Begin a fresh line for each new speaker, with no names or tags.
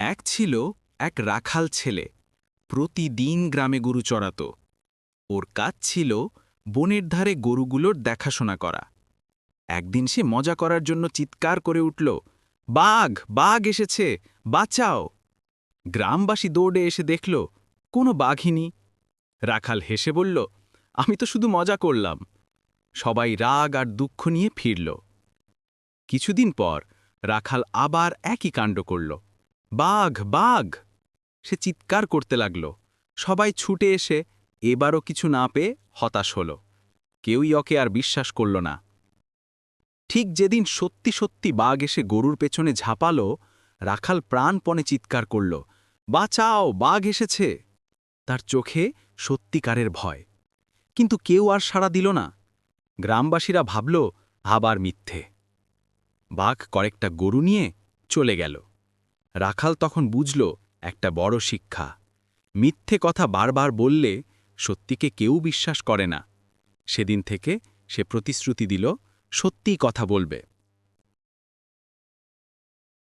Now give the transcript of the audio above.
এক ছিল এক রাখাল ছেলে, প্রতিদিন গ্রামে গরু চড়াত। ওর কাজ ছিল বনের ধারে গরুগুলোর দেখাশোনা করা। একদিন সে মজা করার জন্য চিৎকার করে উঠল, বাঘ বাঘ এসেছে, বাঁচাও! গ্রামবাসী দৌড়ে এসে দেখল, কোনো বাঘিনী রাখাল হেসে বলল, আমি তো শুধু মজা করলাম। সবাই রাগ আর দুঃখ নিয়ে ফিরল। কিছুদিন পর রাখাল আবার একই কাণ্ড করল। বাঘ বাঘ! সে চিৎকার করতে লাগল। সবাই ছুটে এসে এবারও কিছু না পেয়ে হতাশ হল। কেউই অকে আর বিশ্বাস করল না। ঠিক যেদিন সত্যি সত্যি বাঘ এসে গরুর পেছনে ঝাঁপালো, রাখাল প্রাণপণে চিৎকার করল, বাঁচাও, বাঘ এসেছে! তার চোখে সত্যিকারের ভয়। কিন্তু কেউ আর সাড়া দিল না। গ্রামবাসীরা ভাবল, আবার মিথ্যে! বাঘ কয়েকটা গরু নিয়ে চলে গেল। রাখাল তখন বুঝল, একটা বড় শিক্ষা। মিথ্যে কথা বারবার বললে সত্যিকে কেউ বিশ্বাস করে না। সেদিন থেকে সে প্রতিশ্রুতি দিল, সত্যিই কথা বলবে।